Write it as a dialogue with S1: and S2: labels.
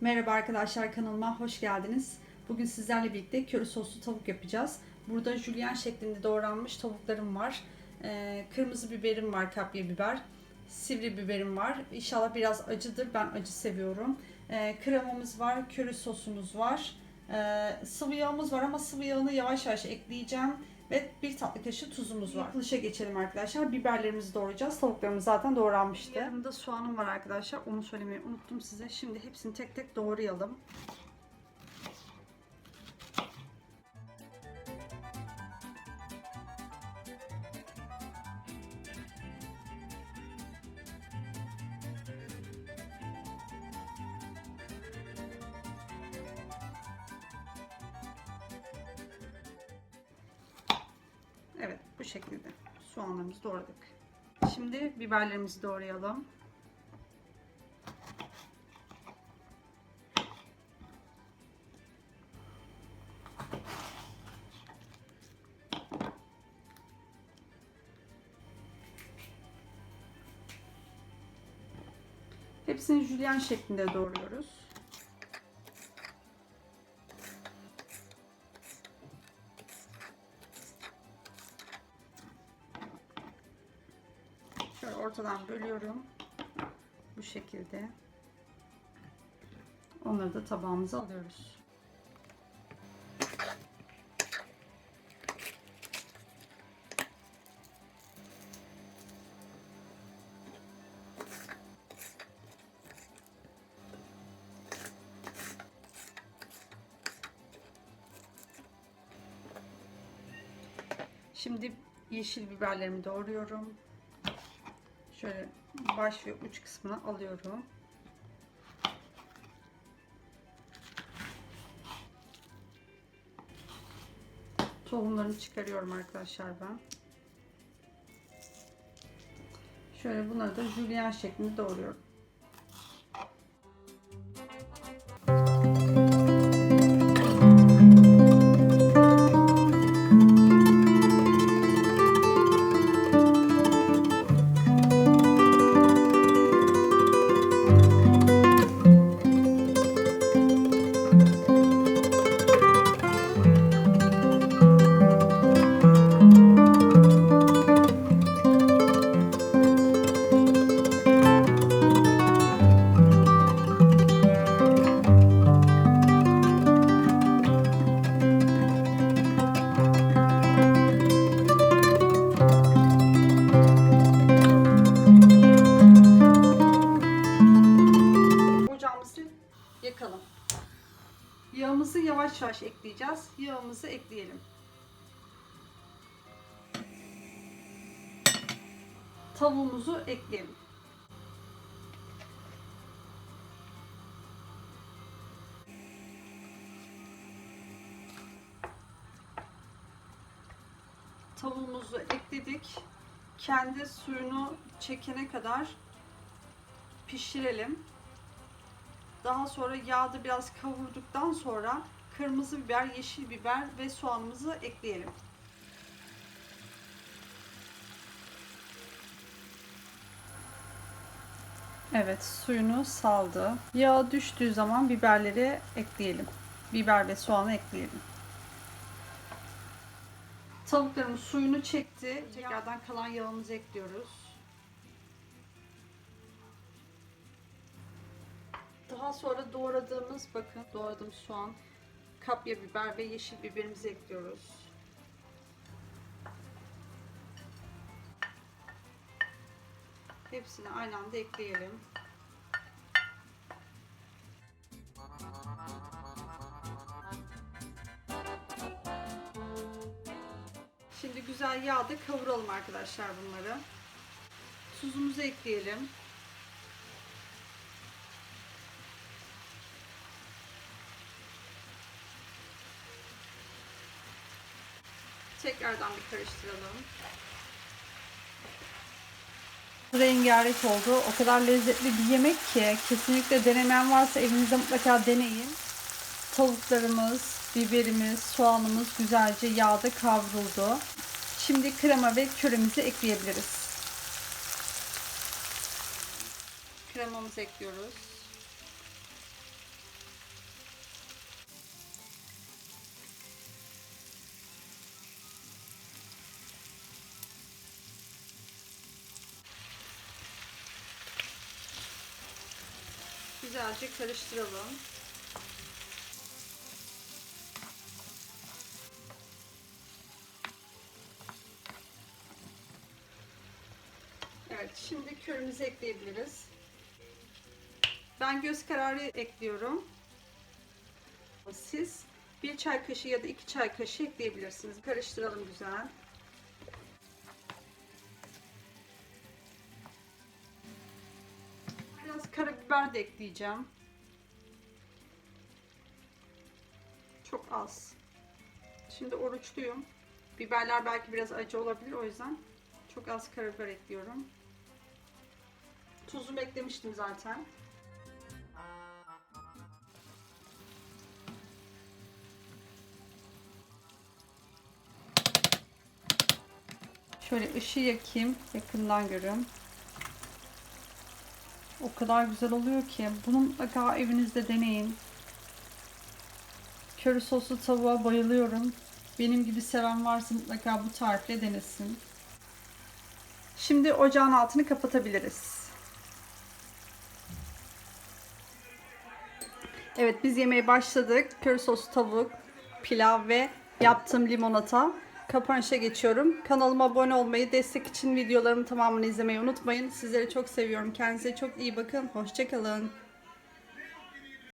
S1: Merhaba arkadaşlar kanalıma hoş geldiniz. Bugün sizlerle birlikte köri soslu tavuk yapacağız. Burada jülyen şeklinde doğranmış tavuklarım var. Ee, kırmızı biberim var, kapya biber. Sivri biberim var. İnşallah biraz acıdır. Ben acı seviyorum. Ee, kremamız var, köri sosumuz var. Ee, sıvı yağımız var ama sıvı yağını yavaş yavaş ekleyeceğim. Ve bir tatlı kaşığı tuzumuz var. Yapılışa geçelim arkadaşlar. Biberlerimizi doğrayacağız. Tavuklarımız zaten doğranmıştı. Yanımda soğanım var arkadaşlar. Onu söylemeyi unuttum size. Şimdi hepsini tek tek doğrayalım. Şekilde soğanlarımızı doğradık. Şimdi biberlerimizi doğrayalım. Hepsini jülyen şeklinde doğruyoruz. Ortadan bölüyorum. Bu şekilde. Onları da tabağımıza alıyoruz. Şimdi yeşil biberlerimi doğruyorum. Şöyle baş ve uç kısmını alıyorum. Tohumlarını çıkarıyorum arkadaşlar ben. Şöyle bunları da jülyen şeklinde doğruyorum. Yavaş yavaş ekleyeceğiz. Yağımızı ekleyelim. Tavuğumuzu ekleyelim. Tavuğumuzu ekledik. Kendi suyunu çekene kadar pişirelim. Daha sonra yağda biraz kavurduktan sonra kırmızı biber, yeşil biber ve soğanımızı ekleyelim. Evet, suyunu saldı. Yağ düştüğü zaman biberleri ekleyelim. Biber ve soğanı ekleyelim. Tavuklarımız suyunu çekti. Tekrardan kalan yağımızı ekliyoruz. Daha sonra doğradığımız bakın doğradığım soğan, kapya biber ve yeşil biberimizi ekliyoruz. Hepsini aynı anda ekleyelim. Şimdi güzel yağda kavuralım arkadaşlar bunları. Tuzumuzu ekleyelim. Tekrardan bir karıştıralım. Rengarenk oldu. O kadar lezzetli bir yemek ki kesinlikle denemeyen varsa evinizde mutlaka deneyin. Tavuklarımız, biberimiz, soğanımız güzelce yağda kavruldu. Şimdi krema ve köremizi ekleyebiliriz. Kremamızı ekliyoruz. Güzelce karıştıralım. Evet, şimdi körümüzü ekleyebiliriz. Ben göz kararı ekliyorum. Siz bir çay kaşığı ya da iki çay kaşığı ekleyebilirsiniz. Karıştıralım güzel. Karabiber de ekleyeceğim. Çok az. Şimdi oruçluyum. Biberler belki biraz acı olabilir o yüzden çok az karabiber ekliyorum. Tuzumu eklemiştim zaten. Şöyle ışığı yakayım, yakından görün. O kadar güzel oluyor ki. Bunu mutlaka evinizde deneyin. Köri soslu tavuğa bayılıyorum. Benim gibi seven varsa mutlaka bu tarifle denesin. Şimdi ocağın altını kapatabiliriz. Evet biz yemeğe başladık. Köri soslu tavuk, pilav ve yaptığım limonata. Kapanışa geçiyorum. Kanalıma abone olmayı, destek için videolarımın tamamını izlemeyi unutmayın. Sizleri çok seviyorum. Kendinize çok iyi bakın. Hoşçakalın.